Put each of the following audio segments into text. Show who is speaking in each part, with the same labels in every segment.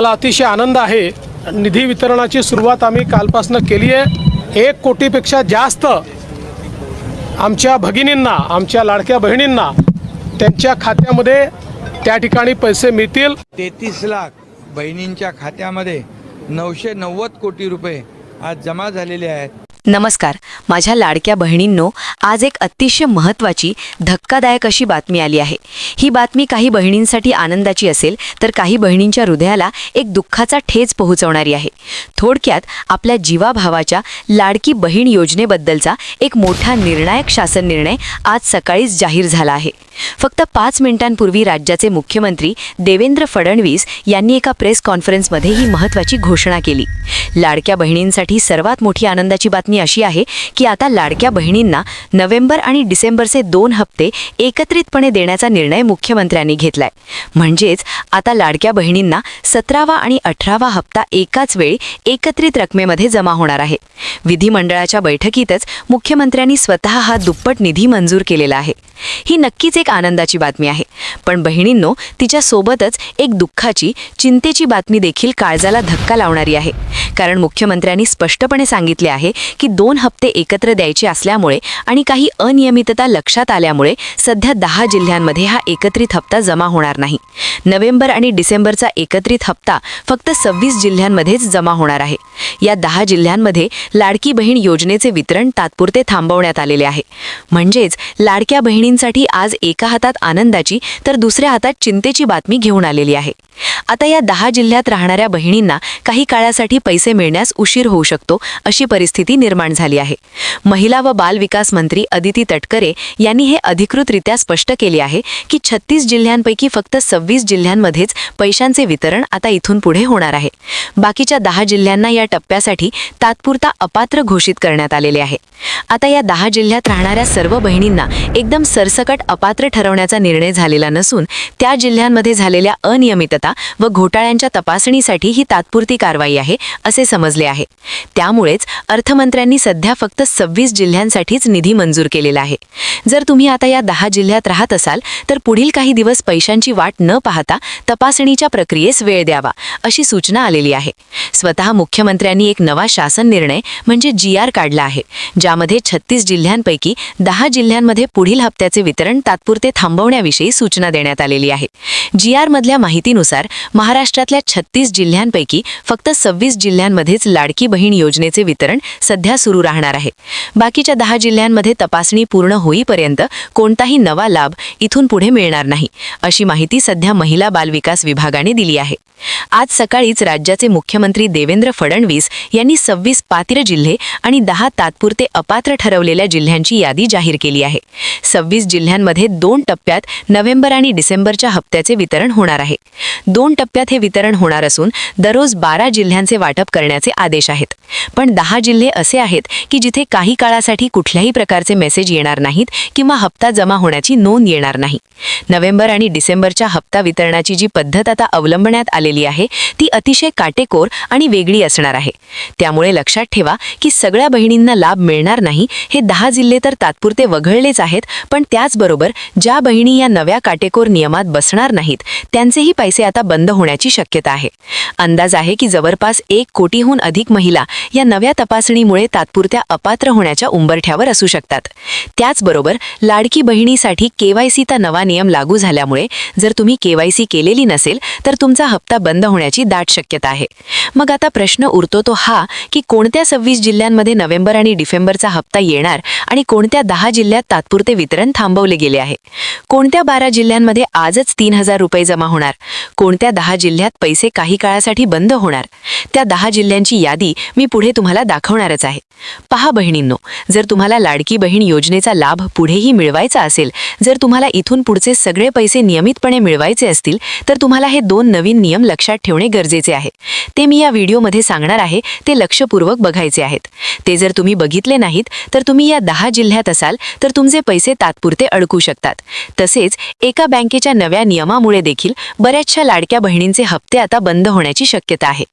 Speaker 1: मला अतिशय आनंद आहे. निधी वितरणाची सुरुवात आम्ही कालपासून केली आहे. एक कोटीपेक्षा जास्त आमच्या भगिनींना आमच्या लाडक्या बहिणींना त्यांच्या खात्यामध्ये त्या ठिकाणी पैसे मिळतील.
Speaker 2: तेहतीस लाख बहिणींच्या खात्यामध्ये नऊशे नव्वद कोटी रुपये आज जमा झालेले आहेत.
Speaker 3: नमस्कार. माझ्या लाडक्या बहिणींनो आज एक अतिशय महत्त्वाची धक्कादायक अशी बातमी आली आहे. ही बातमी काही बहिणींसाठी आनंदाची असेल तर काही बहिणींच्या हृदयाला एक दुःखाचा ठेच पोहोचवणारी आहे. थोडक्यात आपल्या जीवाभावाच्या लाडकी बहीण योजनेबद्दलचा एक मोठा निर्णायक शासन निर्णय आज सकाळीच जाहीर झाला आहे. फक्त पाच मिनिटांपूर्वी राज्याचे मुख्यमंत्री देवेंद्र फडणवीस यांनी एका प्रेस कॉन्फरन्समध्ये ही महत्त्वाची घोषणा केली. लाडक्या बहिणींसाठी सर्वात मोठी आनंदाची बातमी अशी आहे की आता लाडक्या बहिणींना नोव्हेंबर आणि डिसेंबरचे दोन हप्ते एकत्रितपणे देण्याचा निर्णय मुख्यमंत्र्यांनी घेतलाय. म्हणजेच आता लाडक्या बहिणींना सतरावा आणि अठरावा हप्ता एकाच वेळी एकत्रित रकमेमध्ये जमा होणार आहे. विधिमंडळाच्या बैठकीतच मुख्यमंत्र्यांनी स्वतः हा दुप्पट निधी मंजूर केलेला आहे. ही नक्कीच एक आनंदाची बातमी आहे. पण बहिणींनो तिच्या सोबतच एक दुःखाची चिंतेची बातमी देखील काळजाला धक्का लावणारी आहे. कारण मुख्यमंत्र्यांनी स्पष्टपणे सांगितले आहे की दोन हप्ते एकत्र द्यायचे असल्यामुळे आणि काही अनियमितता लक्षात आल्यामुळे सध्या दहा जिल्ह्यांमध्ये हा एकत्रित हप्ता जमा होणार नाही. नोव्हेंबर आणि डिसेंबरचा एकत्रित हप्ता फक्त सव्वीस जिल्ह्यांमध्येच जमा होणार आहे. या दहा जिल्ह्यांमध्ये लाडकी बहीण योजनेचे वितरण तात्पुरते थांबवण्यात आलेले आहे. म्हणजेच लाडक्या बहिणींसाठी आज एका हातात आनंदाची तर दुसऱ्या हातात चिंतेची बातमी घेऊन आलेली आहे. आता या दहा जिल्ह्यात राहणाऱ्या बहिणींना काही काळासाठी पैसे मिळण्यास उशीर होऊ शकतो अशी परिस्थिती निर्माण झाली आहे. महिला व बाल विकास मंत्री अदिती तटकरे यांनी हे अधिकृतरित्या स्पष्ट केले आहे की छत्तीस जिल्ह्यांपैकी फक्त सव्वीस जिल्ह्यांमध्येच पैशांचे वितरण आता इथून पुढे होणार आहे. बाकीच्या दहा जिल्ह्यांना या टप्प्यासाठी तात्पुरता अपात्र घोषित करण्यात आलेले आहे. आता या दहा जिल्ह्यात राहणाऱ्या सर्व बहिणींना एकदम सरसकट अपात्र ठरवण्याचा निर्णय झालेला नसून त्या जिल्ह्यांमध्ये झालेल्या अनियमितता व घोटाळ्यांच्या तपासणीसाठी ही तात्पुरती कारवाई आहे असे समजले आहे. त्यामुळेच अर्थमंत्र्यांनी सध्या फक्त सव्वीस जिल्ह्यांसाठीच निधी मंजूर केलेला आहे. जर तुम्ही आता या दहा जिल्ह्यात राहत असाल तर पुढील काही दिवस पैशांची वाट न पाहता तपासणीच्या प्रक्रियेस वेळ द्यावा अशी सूचना आलेली आहे. स्वतः मुख्यमंत्र्यांनी एक नवा शासन निर्णय म्हणजे जी आर काढला आहे ज्यामध्ये छत्तीस जिल्ह्यांपैकी दहा जिल्ह्यांमध्ये पुढील हप्त्याचे वितरण तात्पुरते थांबवण्याविषयी सूचना देण्यात आलेली आहे. जी आरमधल्या माहितीनुसार महाराष्ट्रातल्या छत्तीस जिल्ह्यांपैकी फक्त सव्वीस जिल्ह्यांमध्येच लाडकी बहीण योजनेचे वितरण सध्या सुरू राहणार आहे. बाकीच्या दहा जिल्ह्यांमध्ये तपासणी पूर्ण होईपर्यंत कोणताही नवा लाभ इथून पुढे मिळणार नाही अशी माहिती सध्या महिला बालविकास विभागाने दिली आहे. आज सकाळीच राज्याचे मुख्यमंत्री देवेंद्र फडणवीस यांनी सव्वीस पात्र जिल्हे आणि दहा तात्पुरते अपात्र ठरवलेल्या जिल्ह्यांची यादी जाहीर केली आहे. सव्वीस जिल्ह्यांमध्ये दोन टप्प्यात नोव्हेंबर आणि डिसेंबरच्या हप्त्याचे वितरण होणार आहे. दोन टप्प्यात हे वितरण होणार असून दररोज बारा जिल्ह्यांचे वाटप करण्याचे आदेश आहेत. पण दहा जिल्हे असे आहेत की जिथे काही काळासाठी कुठल्याही प्रकारचे मेसेज येणार नाहीत किंवा हप्ता जमा होण्याची नोंद येणार नाही. नोव्हेंबर आणि डिसेंबरच्या हप्ता वितरणाची जी पद्धत आता अवलंबण्यात आलेली आहे ती अतिशय काटेकोर आणि वेगळी असणार आहे. त्यामुळे लक्षात ठेवा की सगळ्या बहिणींना लाभ मिळणार नाही हे दहा जिल्हे तर तात्पुरते वगळलेच आहेत पण त्याचबरोबर ज्या बहिणी या नव्या काटेकोर नियमात बसणार नाहीत त्यांचेही पैसे आता बंद होण्याची शक्यता आहे. अंदाज आहे की जवळपास एक कोटीहून अधिक महिला या नव्या तपासणीमुळे तात्पुरत्या अपात्र होण्याच्या उंबरठ्यावर असू शकतात. त्याचबरोबर लाडकी बहिणीसाठी केवायसीचा नवा नियम लागू झाल्यामुळे जर तुम्ही केवायसी केलेली नसेल तर तुमचा हप्ता बंद होण्याची दाट शक्यता आहे. मग आता प्रश्न उरतो तो हा की कोणत्या सव्वीस जिल्ह्यांमध्ये नोव्हेंबर आणि डिसेंबरचा हप्ता येणार आणि कोणत्या दहा जिल्ह्यात तात्पुरते वितरण थांबवले गेले आहे? कोणत्या बारा जिल्ह्यांमध्ये आजच तीन हजार रुपये जमा होणार? कोणत्या दहा जिल्ह्यात पैसे काही काळासाठी बंद होणार? त्या दहा जिल्ह्यांची यादी मी पुढे तुम्हाला दाखवणारच आहे. पहा बहिणींनो जर तुम्हाला लाडकी बहीण योजनेचा लाभ पुढेही मिळवायचा असेल जर तुम्हाला इथून पुढचे सगळे पैसे नियमितपणे मिळवायचे असतील तर तुम्हाला हे दोन नवीन नियम लक्षात ठेवणे गरजेचे आहे. ते मी या व्हिडिओमध्ये सांगणार आहे ते लक्षपूर्वक बघायचे आहेत. ते जर तुम्ही बघितले नाहीत तर तुम्ही या दहा जिल्ह्यात असाल तर तुमचे पैसे तात्पुरते अडकू शकतात. तसेच एका बँकेच्या नव्या नियमामुळे देखील बऱ्याचशा लाडक्या बहिणींचे हप्ते आता बंद होण्याची शक्यता आहे.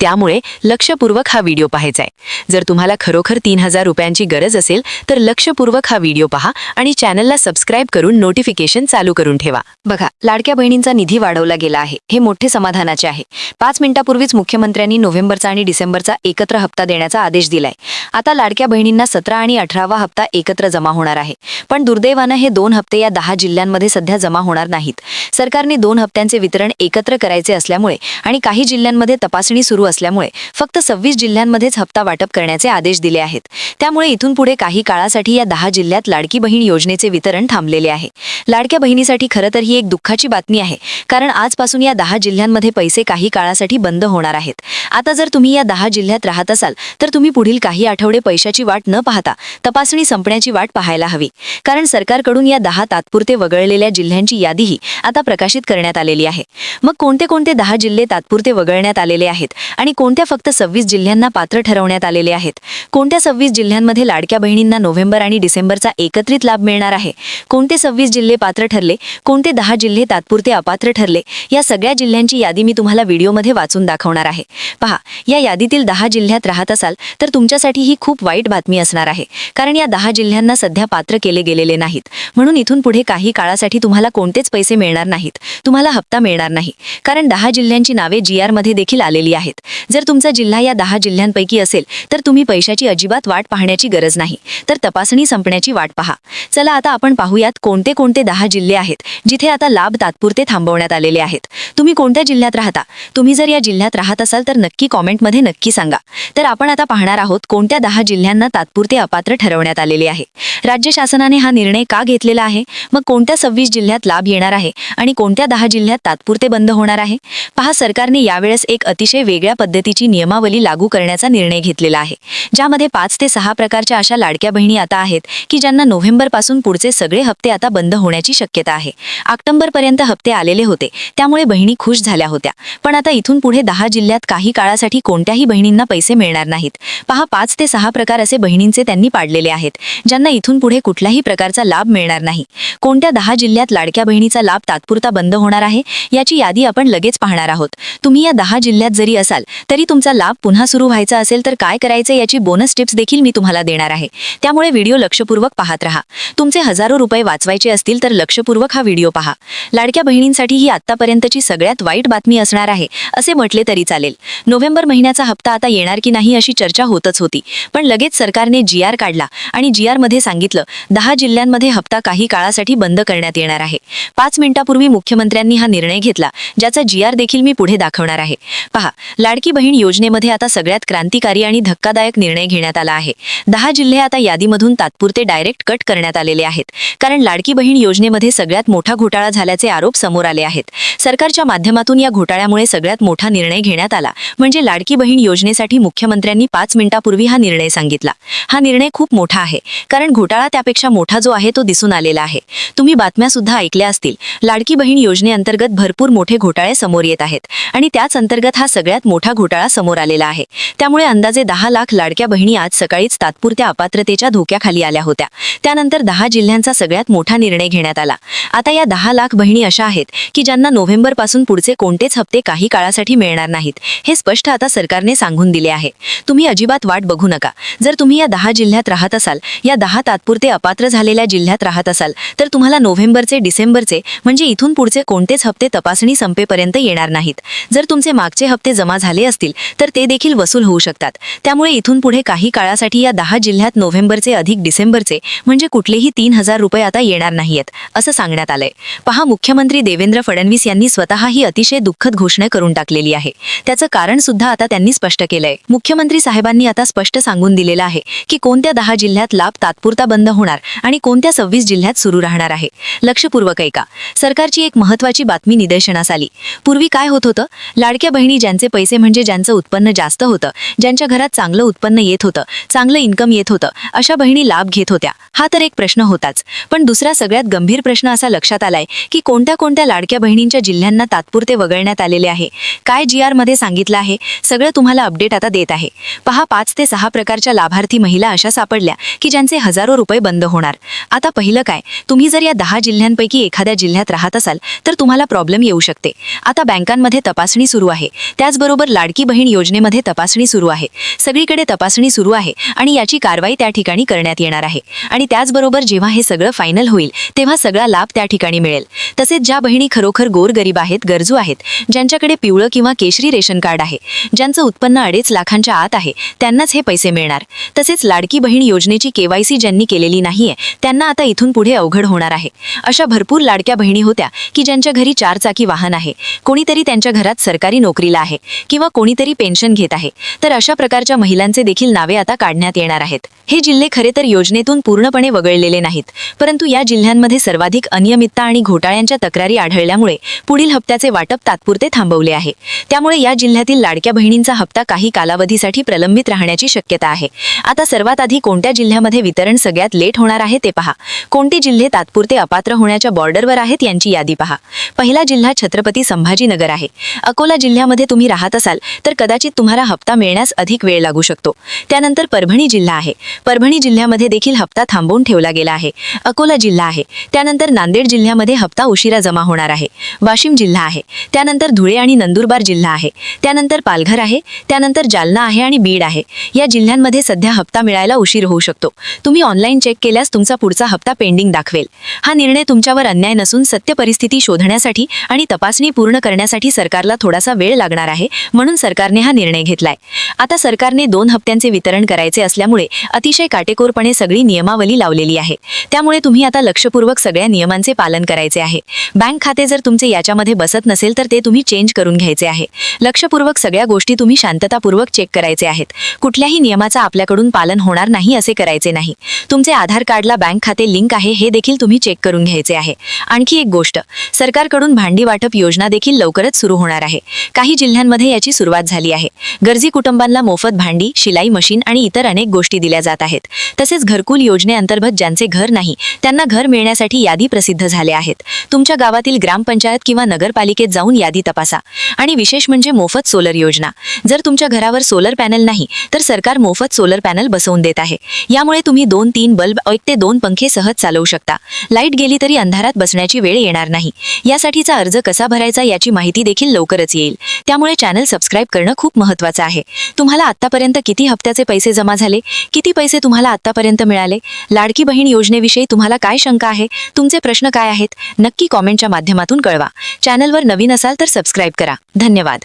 Speaker 3: त्यामुळे लक्षपूर्वक हा व्हिडिओ पाहायचा आहे. जर तुम्हाला खरोखर तीन हजार रुपयांची गरज असेल तर लक्षपूर्वक हा व्हिडिओ पहा आणि चॅनलला सबस्क्राईब करून नोटिफिकेशन चालू करून ठेवा. बघा लाडक्या बहिणींचा निधी वाढवला गेला आहे. हे मोठे समाधानाचे आहे. पाच मिनिटापूर्वीच मुख्यमंत्र्यांनी नोव्हेंबरचा आणि डिसेंबरचा एकत्र हप्ता देण्याचा आदेश दिलाय. आता लाडक्या बहिणींना सतरा आणि अठरावा हप्ता एकत्र जमा होणार आहे. पण दुर्दैवानं हे दोन हप्ते या दहा जिल्ह्यांमध्ये सध्या जमा होणार नाहीत. सरकारने दोन हप्त्यांचे वितरण एकत्र करायचे असल्यामुळे आणि काही जिल्ह्यांमध्ये तपासणी सुरू असल्यामुळे असल्यामुळे फक्त सव्वीस जिल्ह्यांमध्येच हप्ता वाटप करण्याचे आदेश दिले आहेत. त्यामुळे इथून पुढे काही काळासाठी या दहा जिल्ह्यात लाडकी बहीण योजनेचे वितरण थांबलेले आहे. लाडक्या बहिणीसाठी खरं तर ही एक दुःखाची बातमी आहे कारण आजपासून या दहा जिल्ह्यांमध्ये पैसे काही काळासाठी बंद होणार आहेत. आता जर तुम्ही या दहा जिल्ह्यात राहत असाल तर तुम्ही पुढील काही आठवडे पैशाची वाट न पाहता तपासणी संपण्याची वाट पाहायला हवी. कारण सरकारकडून या दहा तात्पुरते वगळलेल्या जिल्ह्यांची यादीही आता प्रकाशित करण्यात आलेली आहे. मग कोणते कोणते दहा जिल्हे तात्पुरते वगळण्यात आलेले आहेत आणि कोणत्या फक्त सव्वीस जिल्ह्यांना पात्र ठरवण्यात आलेले आहेत? कोणत्या सव्वीस जिल्ह्यांमध्ये लाडक्या बहिणींना नोव्हेंबर आणि डिसेंबरचा एकत्रित लाभ मिळणार आहे? कोणते सव्वीस जिल्हे पात्र ठरले? कोणते दहा जिल्हे तात्पुरते अपात्र ठरले? या सगळ्या जिल्ह्यांची यादी मी तुम्हाला व्हिडिओमध्ये वाचून दाखवणार आहे. पहा या यादीतील दहा जिल्ह्यात राहत असाल तर तुमच्यासाठी ही खूप वाईट बातमी असणार आहे. कारण या दहा जिल्ह्यांना सध्या पात्र केले गेलेले नाहीत. म्हणून इथून पुढे काही काळासाठी तुम्हाला कोणतेच पैसे मिळणार नाहीत. तुम्हाला हप्ता मिळणार नाही. कारण दहा जिल्ह्यांची नावे जी मध्ये देखील आलेली आहेत. जर तुमचा जिल्हा या दहा जिल्ह्यांपैकी असेल तर तुम्ही पैशाची अजिबात वाट पाहण्याची गरज नाही. तर तपासणी संपण्याची वाट पहा. चला आता आपण पाहूयात कोणते कोणते दहा जिल्हे आहेत जिथे आता लाभ तात्पुरते थांबवण्यात आलेले आहेत. तुम्ही कोणत्या जिल्ह्यात राहता? तुम्ही जर या जिल्ह्यात राहत असाल तर नक्की कॉमेंटमध्ये नक्की सांगा. तर आपण आता पाहणार आहोत कोणत्या दहा जिल्ह्यांना तात्पुरते अपात्र ठरवण्यात आलेले आहे. राज्य शासनाने हा निर्णय का घेतलेला आहे? मग कोणत्या सव्वीस जिल्ह्यात लाभ येणार आहे आणि कोणत्या दहा जिल्ह्यात तात्पुरते बंद होणार आहे? पहा सरकारने यावेळेस एक अतिशय वेगळ्या पद्धतीची नियमावली लागू करण्याचा निर्णय घेतलेला आहे. ज्यामध्ये पाच ते सहा प्रकारच्या अशा लाडक्या बहिणी आता आहेत की ज्यांना नोव्हेंबरपासून पुढचे सगळे हप्ते आता बंद होण्याची शक्यता आहे. ऑक्टोबरपर्यंत हप्ते आलेले होते. त्यामुळे बहिणी खुश झाल्या होत्या. पण आता इथून पुढे दहा जिल्ह्यात काही काळासाठी कोणत्याही बहिणींना पैसे मिळणार नाहीत. पहा पाच ते सहा प्रकार असे बहिणींचे त्यांनी पाडलेले आहेत. ज्यांना इथून पुढे कुठल्याही प्रकारचा लाभ मिळणार नाही. कोणत्या दहा जिल्ह्यात लाडक्या बहिणीचा लाभ तात्पुरता बंद होणार आहे याची यादी आपण लगेच पाहणार आहोत. तुम्ही या दहा जिल्ह्यात जरी असाल तरी तुमचा लाभ पुन्हा सुरू व्हायचा असेल तर काय करायचे याची बोनस टिप्स देखील मी तुम्हाला देणार आहे. त्यामुळे व्हिडिओ लक्षपूर्वक पाहत राहा. तुमचे हजारो रुपये वाचवायचे असतील तर लक्षपूर्वक हा व्हिडिओ पहा. लाडक्या बहिणींसाठी ही आतापर्यंतची सगळ्यात वाईट बातमी असणार आहे असे म्हटले तरी चालेल. नोव्हेंबर महिन्याचा हप्ता आता येणार की नाही अशी चर्चा होतच होती. पण लगेच सरकारने जी आर काढला आणि जीआरमध्ये सांगितलं दहा जिल्ह्यांमध्ये हप्ता काही काळासाठी बंद करण्यात येणार आहे. पाच मिनिटापूर्वी मुख्यमंत्र्यांनी हा निर्णय घेतला ज्याचा जी आर देखील मी पुढे दाखवणार आहे. पहा लाडकी बहीण योजनेमध्ये आता सगळ्यात क्रांतिकारी आणि धक्कादायक निर्णय घेण्यात आला आहे. दहा जिल्हे आता यादीमधून तात्पुरते डायरेक्ट कट करण्यात आलेले आहेत. कारण लाडकी बहीण योजनेमध्ये सगळ्यात मोठा घोटाळा झाल्याचे आरोप समोर आले आहेत. सरकारच्या माध्यमातून या घोटाळ्यामुळे सगळ्यात मोठा निर्णय घेण्यात आला. म्हणजे लाडकी बहीण योजनेसाठी मुख्यमंत्र्यांनी पाच मिनिटापूर्वी हा निर्णय सांगितला. हा निर्णय खूप मोठा आहे. कारण घोटाळा त्यापेक्षा मोठा जो आहे तो दिसून आलेला आहे. तुम्ही बातम्या सुद्धा ऐकल्या असतील. लाडकी बहीण योजनेअंतर्गत भरपूर मोठे घोटाळे समोर येत आहेत. आणि त्याच अंतर्गत हा सगळ्यात मोठा घोटाळा समोर आलेला आहे. त्यामुळे अंदाजे दहा लाख लाडक्या बहिणी आज सकाळीच तात्पुरत्या अपात्रतेच्या धोक्याखाली आल्या होत्या. त्यानंतर दहा जिल्ह्यांचा सगळ्यात मोठा निर्णय घेण्यात आला. आता या दहा लाख बहिणी अशा आहेत की ज्यांना नोव्हेंबरपासून पुढचे कोणतेच हप्ते काही काळासाठी मिळणार नाहीत. हे स्पष्ट आता सरकारने सांगून दिले आहे. तुम्ही अजिबात वाट बघू नका. जर तुम्ही या दहा जिल्ह्यात राहत असाल या दहा तात्पुरते अपात्र झालेल्या जिल्ह्यात राहत असाल तर तुम्हाला नोव्हेंबरचे डिसेंबरचे म्हणजे इथून पुढचे कोणतेच हप्ते तपासणी संपेपर्यंत येणार नाहीत. जर तुमचे मागचे हप्ते जमा झाले असतील तर ते देखील वसूल होऊ शकतात. त्यामुळे इथून पुढे काही काळासाठी या दहा जिल्ह्यात नोव्हेंबरचे अधिक डिसेंबरचे म्हणजे कुठलेही तीन हजार रुपये आता येणार नाहीयेत असं सांगण्यात आलंय. पहा मुख्यमंत्री देवेंद्र फडणवीस यांनी स्वतः ही अतिशय दुःखद घोषणा करून टाकलेली आहे. त्याचं कारण सुद्धा आता त्यांनी स्पष्ट केलंय. मुख्यमंत्री साहेबांनी आता स्पष्ट सांगून दिलेलं आहे की कोणत्या दहा जिल्ह्यात लाभ तात्पुरता बंद होणार आणि कोणत्या सव्वीस जिल्ह्यात सुरू राहणार आहे. लक्षपूर्वक ऐका. सरकारची एक महत्वाची बातमी निदर्शनास आली. पूर्वी काय होत होतं? लाडक्या बहिणी ज्यांचे पैसे म्हणजे म्हणजे ज्यांचं उत्पन्न जास्त होतं ज्यांच्या घरात चांगलं उत्पन्न येत होतं चांगलं इन्कम येत होतं अशा बहिणी लाभ घेत होत्या. हा तर एक प्रश्न होताच. पण दुसरा सगळ्यात गंभीर प्रश्न असा लक्षात आलाय की कोणत्या कोणत्या लाडक्या बहिणींच्या जिल्ह्यांना तात्पुरते वगळण्यात आलेले आहे? काय जी आरमध्ये सांगितलं आहे? सगळं तुम्हाला अपडेट आता देत आहे. पहा पाच ते सहा प्रकारच्या लाभार्थी महिला अशा सापडल्या की ज्यांचे हजारो रुपये बंद होणार. आता पहिलं काय? तुम्ही जर या दहा जिल्ह्यांपैकी एखाद्या जिल्ह्यात राहत असाल तर तुम्हाला प्रॉब्लेम येऊ शकते. आता बँकांमध्ये तपासणी सुरू आहे. त्याचबरोबर लाडकी लाडकी बहीण योजनेमध्ये तपासणी सुरू आहे. सगळीकडे तपासणी सुरू आहे आणि याची कारवाई त्या ठिकाणी करण्यात येणार आहे. आणि त्याचबरोबर जेव्हा हे सगळं फायनल होईल तेव्हा सगळा लाभ त्या ठिकाणी मिळेल. तसेच ज्या बहिणी खरोखर गोरगरीब आहेत गरजू आहेत ज्यांच्याकडे पिवळं किंवा केशरी रेशन कार्ड आहे ज्यांचं उत्पन्न अडीच लाखांच्या आत आहे त्यांनाच हे पैसे मिळणार. तसेच लाडकी बहीण योजनेची केवायसी ज्यांनी केलेली नाहीये त्यांना आता इथून पुढे अवघड होणार आहे. अशा भरपूर लाडक्या बहिणी होत्या की ज्यांच्या घरी चार चाकी वाहन आहे. कोणीतरी त्यांच्या घरात सरकारी नोकरीला आहे किंवा कोणीतरी पेन्शन घेत आहे. तर अशा प्रकारच्या महिलांचे देखील नावे आता काढण्यात येणार आहेत. हे जिल्हे खरे तर योजनेतून पूर्णपणे वगळलेले नाहीत. परंतु या जिल्ह्यांमध्ये सर्वाधिक अनियमितता आणि घोटाळ्यांच्या तक्रारी आढळल्यामुळे पुढील हप्त्याचे वाटप तात्पुरते थांबवले आहे. त्यामुळे या जिल्ह्यातील लाडक्या बहिणींचा हप्ता काही कालावधीसाठी प्रलंबित राहण्याची शक्यता आहे. आता सर्वात आधी कोणत्या जिल्ह्यामध्ये वितरण सगळ्यात लेट होणार आहे ते पहा. कोणते जिल्हे तात्पुरते अपात्र होण्याच्या बॉर्डरवर आहेत यांची यादी पहा. पहिला जिल्हा छत्रपती संभाजीनगर आहे. अकोला जिल्ह्यामध्ये तुम्ही राहत असाल तर कदाचित तुम्हाला हप्ता मिळण्यास अधिक वेळ लागू शकतो. त्यानंतर परभणी जिल्हा आहे. परभणी जिल्ह्यामध्ये देखील हप्ता थांबवून ठेवला गेला आहे. अकोला जिल्हा आहे. त्यानंतर नांदेड जिल्ह्यामध्ये हप्ता उशिरा जमा होणार आहे. वाशिम जिल्हा आहे. त्यानंतर धुळे आणि नंदुरबार जिल्हा आहे. त्यानंतर पालघर आहे. त्यानंतर जालना आहे आणि बीड आहे. या जिल्ह्यांमध्ये सध्या हप्ता मिळायला उशीर होऊ शकतो. तुम्ही ऑनलाईन चेक केल्यास तुमचा पुढचा हप्ता पेंडिंग दाखवेल. हा निर्णय तुमच्यावर अन्याय नसून सत्य परिस्थिती शोधण्यासाठी आणि तपासणी पूर्ण करण्यासाठी सरकारला थोडासा वेळ लागणार आहे म्हणून सरकारने हा निर्णय घेतलाय. आता सरकारने दोन हप्त्यांचे वितरण करायचे असल्यामुळे अतिशय काटेकोरपणे सगळी नियमावली लावलेली आहे. त्यामुळे तुम्ही आता लक्षपूर्वक सगळ्या नियमांचे पालन करायचे आहे. बँक खाते जर तुमचे याच्यामध्ये बसत नसेल तर ते तुम्ही चेंज करून घ्यायचे आहे. लक्षपूर्वक सगळ्या गोष्टी तुम्ही शांततापूर्वक चेक करायचे आहेत. कुठल्याही नियमाचा आपल्याकडून पालन होणार नाही असे करायचे नाही. तुमचे आधार कार्डला बँक खाते लिंक आहे हे देखील तुम्ही चेक करून घ्यायचे आहे. आणखी एक गोष्ट सरकारकडून भांडी वाटप योजना देखील लवकरच सुरू होणार आहे. काही जिल्ह्यांमध्ये याची सुरुवात झाली आहे. गरजी कुटुंबांना मोफत भांडी शिलाई मशीन आणि इतर अनेक गोष्टी दिल्या जात आहेत. तसेच घरकुल योजनेअंतर्गत ज्यांचे घर नाही त्यांना घर मिळण्यासाठी यादी प्रसिद्ध झाल्या आहेत. तुमच्या गावातील ग्रामपंचायत किंवा नगरपालिकेत जाऊन यादी तपासा. आणि विशेष म्हणजे मोफत सोलर योजना. जर तुमच्या घरावर सोलर पॅनल नाही तर सरकार मोफत सोलर पॅनल बसवून देत आहे. यामुळे तुम्ही दोन तीन बल्ब एक ते दोन पंखे सहज चालवू शकता. लाइट गेली तरी अंधारात बसण्याची वेळ येणार नाही. यासाठीचा अर्ज कसा भरायचा याची माहिती देखील लवकरच येईल. त्यामुळे चॅनल सबस्क्राईब करणं खूप महत्त्वाचं आहे. तुम्हाला आतापर्यंत किती हप्त्याचे पैसे जमा झाले? किती पैसे तुम्हाला आतापर्यंत मिळाले? लाडकी बहीण योजनेविषयी तुम्हाला काय शंका आहे? तुमचे प्रश्न काय आहेत? नक्की कॉमेंटच्या माध्यमातून कळवा. चॅनलवर नवीन असाल तर सबस्क्राईब करा. धन्यवाद.